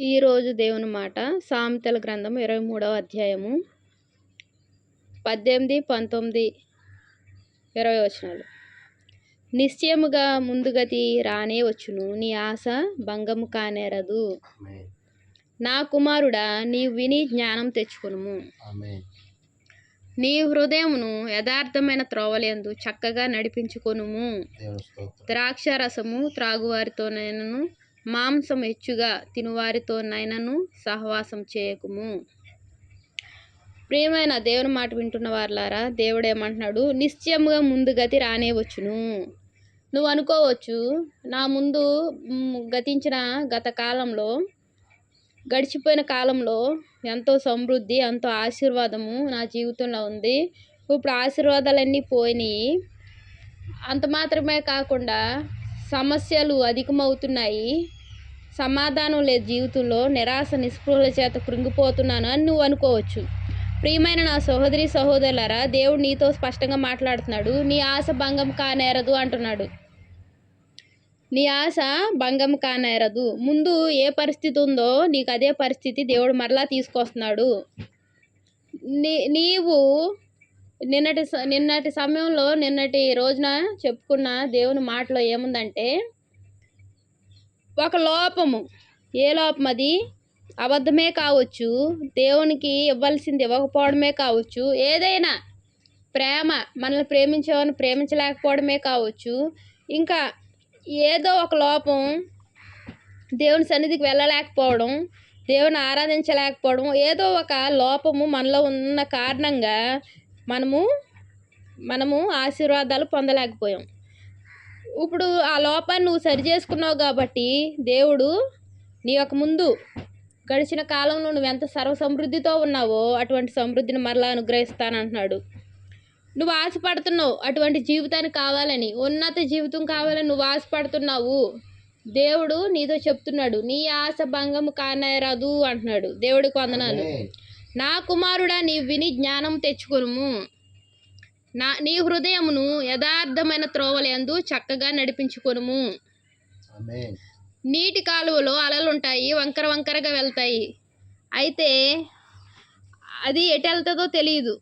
ఈరోజు దేవుని మాట సామెతల గ్రంథం ఇరవై మూడవ అధ్యాయము పద్దెనిమిది పంతొమ్మిది ఇరవై వచనాలు. నిశ్చయముగా ముందుగతి రానే వచ్చును నీ ఆశ భంగము కానేరదు. నా కుమారుడా నీవు విని జ్ఞానం తెచ్చుకునుము. ఆమేన్. నీ హృదయమును యథార్థమైన త్రోవలేందు చక్కగా నడిపించుకొనుము. ద్రాక్ష రసము త్రాగువారితోనైనను మాంసం హెచ్చుగా తినువారితోనైనను సహవాసం చేయకుము. ప్రియమైన దేవుని మాట వింటున్న వారులారా దేవుడు ఏమంటున్నాడు? నిశ్చయముగా ముందు గతి రానే వచ్చును. నువ్వు అనుకోవచ్చు నా ముందు గతించిన గత కాలంలో గడిచిపోయిన కాలంలో ఎంతో సమృద్ధి ఎంతో ఆశీర్వాదము నా జీవితంలో ఉంది. ఇప్పుడు ఆశీర్వాదాలన్నీ పోయినాయి. అంత మాత్రమే కాకుండా సమస్యలు అధికమవుతున్నాయి. సమాధానం లేదు జీవితంలో. నిరాశ నిస్పృహల చేత కృంగిపోతున్నాను అని నువ్వు అనుకోవచ్చు. ప్రియమైన నా సహోదరి సహోదరులారా దేవుడు నీతో స్పష్టంగా మాట్లాడుతున్నాడు. నీ ఆశ భంగం కానేరదు అంటున్నాడు. నీ ఆశ భంగం కానేరదు. ముందు ఏ పరిస్థితి ఉందో నీకు అదే పరిస్థితి దేవుడు మరలా తీసుకొస్తున్నాడు. నీ నీవు నిన్నటి స- నిన్నటి సమయంలో నిన్నటి రోజున చెప్పుకున్న దేవుని మాటలో ఏముందంటే ఒక లోపము. ఏ లోపం అది అబద్ధమే కావచ్చు దేవునికి ఇవ్వాల్సింది ఇవ్వకపోవడమే కావచ్చు ఏదైనా ప్రేమ మనల్ని ప్రేమించేవారిని ప్రేమించలేకపోవడమే కావచ్చు ఇంకా ఏదో ఒక లోపం దేవుని సన్నిధికి వెళ్ళలేకపోవడం దేవుని ఆరాధించలేకపోవడం ఏదో ఒక లోపము మనలో ఉన్న కారణంగా మనము మనము ఆశీర్వాదాలు పొందలేకపోయాం. ఇప్పుడు ఆ లోపాన్ని నువ్వు సరి చేసుకున్నావు కాబట్టి దేవుడు నీ యొక్క ముందు గడిచిన కాలంలో నువ్వు ఎంత సర్వ సమృద్ధితో ఉన్నావో అటువంటి సమృద్ధిని మరలా అనుగ్రహిస్తానంటున్నాడు. నువ్వు ఆశపడుతున్నావు అటువంటి జీవితాన్ని కావాలని ఉన్నత జీవితం కావాలని నువ్వు ఆశపడుతున్నావు. దేవుడు నీతో చెప్తున్నాడు నీ ఆశ భంగము కానేరదు అంటున్నాడు దేవుడికి వందనాలు. నా కుమారుడా నీ విని జ్ఞానం తెచ్చుకొనుము. నా నీ హృదయమును యథార్థమైన త్రోవలందు చక్కగా నడిపించుకొనుము. నీటి కాలువలో అలలు ఉంటాయి వంకర వంకరగా వెళ్తాయి. అయితే అది ఎటు వెళ్తుందో తెలియదు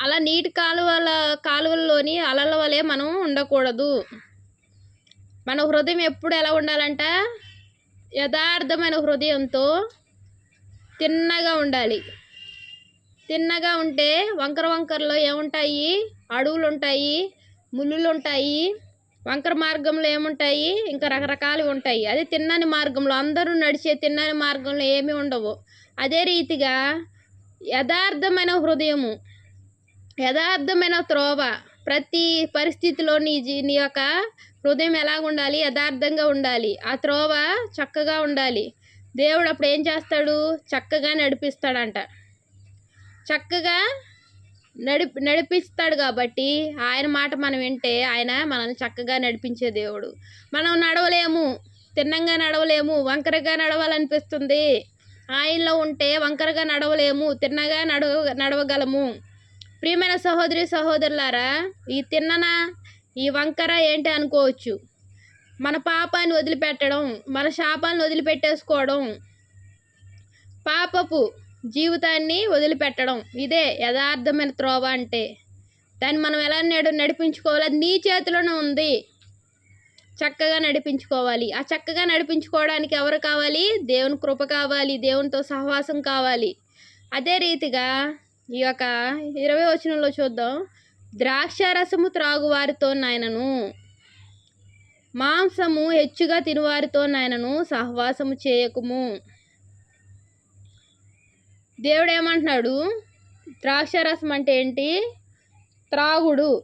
అలా నీటి కాలువల కాలువల్లోని అలల వలె మనం ఉండకూడదు. మన హృదయం ఎప్పుడు ఎలా ఉండాలంట? యథార్థమైన హృదయంతో తిన్నగా ఉండాలి. తిన్నగా ఉంటే వంకర వంకరలో ఏముంటాయి? అడవులు ఉంటాయి ముళ్ళులు ఉంటాయి వంకర మార్గంలో ఏముంటాయి? ఇంకా రకరకాలు ఉంటాయి. అదే తిన్నని మార్గంలో అందరూ నడిచే తిన్నని మార్గంలో ఏమీ ఉండవు. అదే రీతిగా యథార్థమైన హృదయము యథార్థమైన త్రోవ ప్రతి పరిస్థితిలో నీ జీ నీ యొక్క హృదయం ఎలా ఉండాలి? యథార్థంగా ఉండాలి. ఆ త్రోవ చక్కగా ఉండాలి. దేవుడు అప్పుడు ఏం చేస్తాడు? చక్కగా నడిపిస్తాడంట. చక్కగా నడిపి నడిపిస్తాడు కాబట్టి ఆయన మాట మనం వింటే ఆయన మనల్ని చక్కగా నడిపించే దేవుడు. మనం నడవలేము తిన్నంగా నడవలేము వంకరగా నడవాలనిపిస్తుంది. ఆయనలో ఉంటే వంకరగా నడవలేము తిన్నగా నడవ నడవగలము. ప్రియమైన సహోదరి సహోదరులారా ఈ తిన్నన ఈ వంకర ఏంటి అనుకోవచ్చు. మన పాపాన్ని వదిలిపెట్టడం మన శాపాన్ని వదిలిపెట్టేసుకోవడం పాపపు జీవితాన్ని వదిలిపెట్టడం. ఇదే యథార్థమైన త్రోవ అంటే. దాన్ని మనం ఎలా నడు నడిపించుకోవాలి? అది నీ చేతిలోనే ఉంది. చక్కగా నడిపించుకోవాలి. ఆ చక్కగా నడిపించుకోవడానికి ఎవరు కావాలి? దేవుని కృప కావాలి దేవునితో సహవాసం కావాలి. అదే రీతిగా ఈ యొక్క ఇరవై వచనంలో చూద్దాం. ద్రాక్షారసము త్రాగువారితో నాయనను. మాంసము హెచ్చుగా తినువారితో నాయనను సహవాసము చేయకుము. దేవుడు ఏమంటున్నాడు ద్రాక్షారసం అంటే ఏంటి? త్రాగుడు.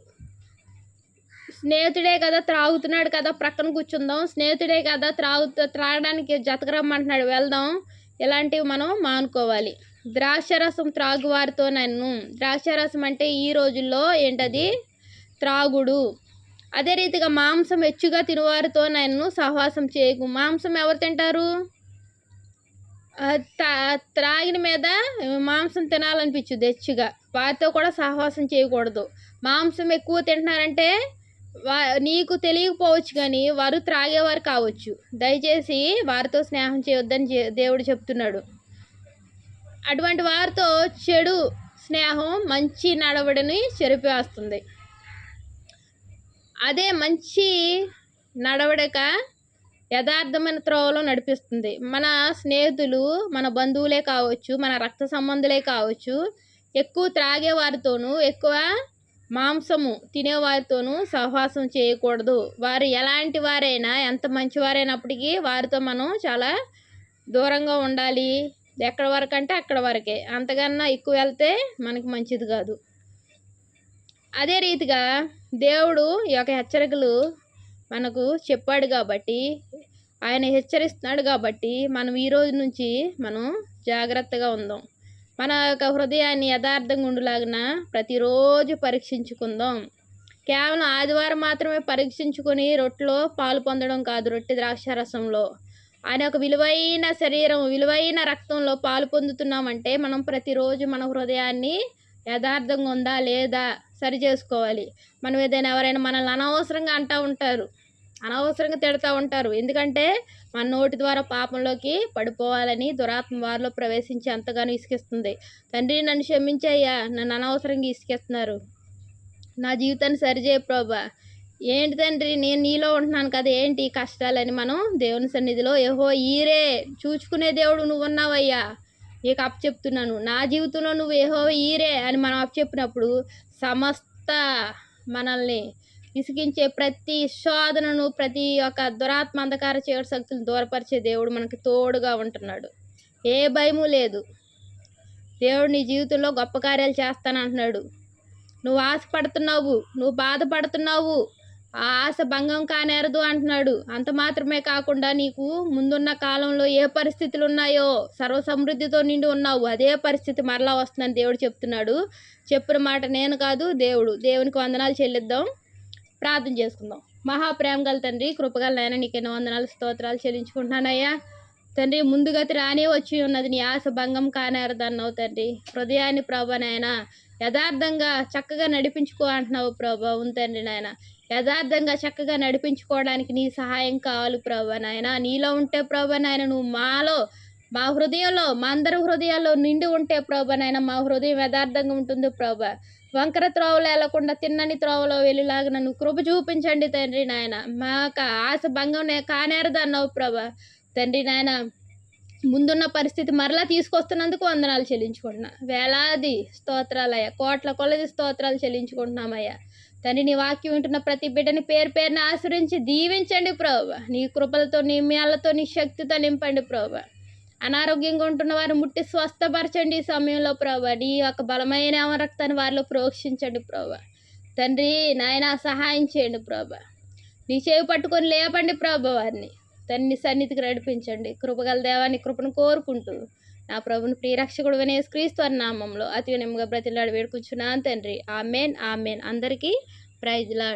స్నేహితుడే కదా త్రాగుతున్నాడు కదా ప్రక్కన కూర్చుందాం. స్నేహితుడే కదా త్రాగు త్రాగడానికి జతకరమ్మంటున్నాడు. వెళ్దాం. ఇలాంటివి మనం మానుకోవాలి. ద్రాక్షరసం త్రాగువారితో నన్ను. ద్రాక్షరసం అంటే ఈ రోజుల్లో ఏంటది? త్రాగుడు. అదే రీతిగా మాంసం హెచ్చుగా తినువారితో నన్ను సహవాసం చేయకు. మాంసం ఎవరు తింటారు? త్రాగిన మీద మాంసం తినాలనిపించుద్ది హెచ్చుగా. వారితో కూడా సహవాసం చేయకూడదు. మాంసం ఎక్కువ తింటున్నారంటే వా నీకు తెలియకపోవచ్చు కానీ వారు త్రాగేవారు కావచ్చు. దయచేసి వారితో స్నేహం చేయొద్దని దేవుడు చెప్తున్నాడు. అటువంటి వారితో చెడు స్నేహం మంచి నడవడిని చెరిపేస్తుంది. అదే మంచి నడవడక యథార్థమైన త్రోవలో నడిపిస్తుంది. మన స్నేహితులు మన బంధువులే కావచ్చు మన రక్త సంబంధులే కావచ్చు ఎక్కువ త్రాగే వారితోనూ ఎక్కువ మాంసము తినేవారితోనూ సహవాసం చేయకూడదు. వారు ఎలాంటి వారైనా ఎంత మంచివారైనప్పటికీ వారితో మనం చాలా దూరంగా ఉండాలి. ఎక్కడి వరకు అంటే అక్కడ వరకే. అంతకన్నా ఎక్కువ వెళ్తే మనకి మంచిది కాదు. అదే రీతిగా దేవుడు ఈ యొక్క హెచ్చరికలు మనకు చెప్పాడు కాబట్టి ఆయన హెచ్చరిస్తున్నాడు కాబట్టి మనం ఈ రోజు నుంచి మనం జాగ్రత్తగా ఉందాం. మన యొక్క హృదయాన్ని యథార్థంగా ఉండులాగిన ప్రతిరోజు పరీక్షించుకుందాం. కేవలం ఆదివారం మాత్రమే పరీక్షించుకొని రొట్టెలో పాలు పొందడం కాదు రొట్టె ద్రాక్షారసంలో ఆయన ఒక విలువైన శరీరం విలువైన రక్తంలో పాలు పొందుతున్నామంటే మనం ప్రతిరోజు మన హృదయాన్ని యథార్థంగా ఉందా లేదా సరి చేసుకోవాలి. మనం ఏదైనా ఎవరైనా మనల్ని అనవసరంగా అంటూ ఉంటారు. అనవసరంగా తిడతా ఉంటారు. ఎందుకంటే మన నోటి ద్వారా పాపంలోకి పడిపోవాలని దురాత్మ వారిలో ప్రవేశించి అంతగానో ఇసుకేస్తుంది. తండ్రి నన్ను క్షమించయ్యా నన్ను అనవసరంగా ఇసుకేస్తున్నారు. నా జీవితాన్ని సరిచేయ ప్రభా. ఏంటి తండ్రి నేను నీలో ఉంటున్నాను కదా ఏంటి కష్టాలని మనం దేవుని సన్నిధిలో? ఏహో ఈరే చూచుకునే దేవుడు నువ్వు ఉన్నావయ్యా నీకు అప్ చెప్తున్నాను. నా జీవితంలో నువ్వు ఏహో ఈరే అని మనం అప్పచెప్పినప్పుడు సమస్త మనల్ని విసిగించే ప్రతి శోధనను ప్రతి ఒక్క దురాత్మ అంధకార చీకటి శక్తులను దూరపరిచే దేవుడు మనకి తోడుగా ఉంటున్నాడు. ఏ భయము లేదు. దేవుడు నీ జీవితంలో గొప్ప కార్యాలు చేస్తానంటున్నాడు నువ్వు ఆశపడుతున్నావు నువ్వు బాధపడుతున్నావు ఆ ఆశ భంగం కానేరదు అంటున్నాడు. అంత మాత్రమే కాకుండా నీకు ముందున్న కాలంలో ఏ పరిస్థితులు ఉన్నాయో సర్వ సమృద్ధితో నిండి ఉన్నావు అదే పరిస్థితి మరలా వస్తుందని దేవుడు చెప్తున్నాడు. చెప్పిన మాట నేను కాదు దేవుడు. దేవునికి వందనాలు చెల్లిద్దాం. ప్రార్థన చేసుకుందాం. మహాప్రేమ గల తండ్రి కృపగల నాయన నీకు ఎన్నో వందనాలు స్తోత్రాలు చెల్లించుకుంటున్నానయ్యా. తండ్రి ముందుగతి రానే వచ్చి ఉన్నది నీ ఆశ భంగం కానేరదన్నావు తండ్రి. హృదయాన్ని ప్రభా నాయన యథార్థంగా చక్కగా నడిపించుకో అంటున్నావు ప్రభా. ఉంది తండ్రి నాయన యథార్థంగా చక్కగా నడిపించుకోవడానికి నీ సహాయం కావాలి ప్రభా నాయన. నీలో ఉంటే ప్రభా నాయన నువ్వు మాలో మా హృదయంలో మా అందరి హృదయాల్లో నిండి ఉంటే ప్రభా నాయన మా హృదయం యథార్థంగా ఉంటుంది ప్రభా. వంకర త్రోవలు వెళ్ళకుండా తిన్నని త్రోవలో వెళ్ళిలాగా నన్ను కృప చూపించండి తండ్రి నాయన. మా ఆశ భంగం కానేరదన్నావు ప్రభా. తండ్రి నాయన ముందున్న పరిస్థితి మరలా తీసుకొస్తున్నందుకు వందనాలు చెల్లించుకుంటున్నా. వేలాది స్తోత్రాలయ్యా కోట్ల కొలది స్తోత్రాలు చెల్లించుకుంటున్నామయ్యా. తండ్రి నీ వాక్యం వింటున్న ప్రతి బిడ్డని పేరు పేరుని ఆశ్రయించి దీవించండి ప్రభు. నీ కృపలతో నీ మేళ్ళతో నీ శక్తితో నింపండి ప్రభు. అనారోగ్యంగా ఉంటున్న వారు ముట్టి స్వస్థపరచండి ఈ సమయంలో ప్రభా. నీ యొక్క బలమైన రక్తాన్ని వారిలో ప్రోక్షించండి ప్రభా. తండ్రి నాయన సహాయం చేయండి ప్రభా. నీ చేయి పట్టుకొని లేపండి ప్రభా వారిని. తన్ని సన్నిధికి నడిపించండి. కృపగల దేవాన్ని కృపను కోరుకుంటూ నా ప్రభుని ప్రియరక్షకుడు వినేసి క్రీస్తు అన్న నామంలో అతి వినమ్గా బ్రతిలాడి వేడుకుంటున్నాను తండ్రి. Amen amen. అందరికీ ప్రైజ్లాడు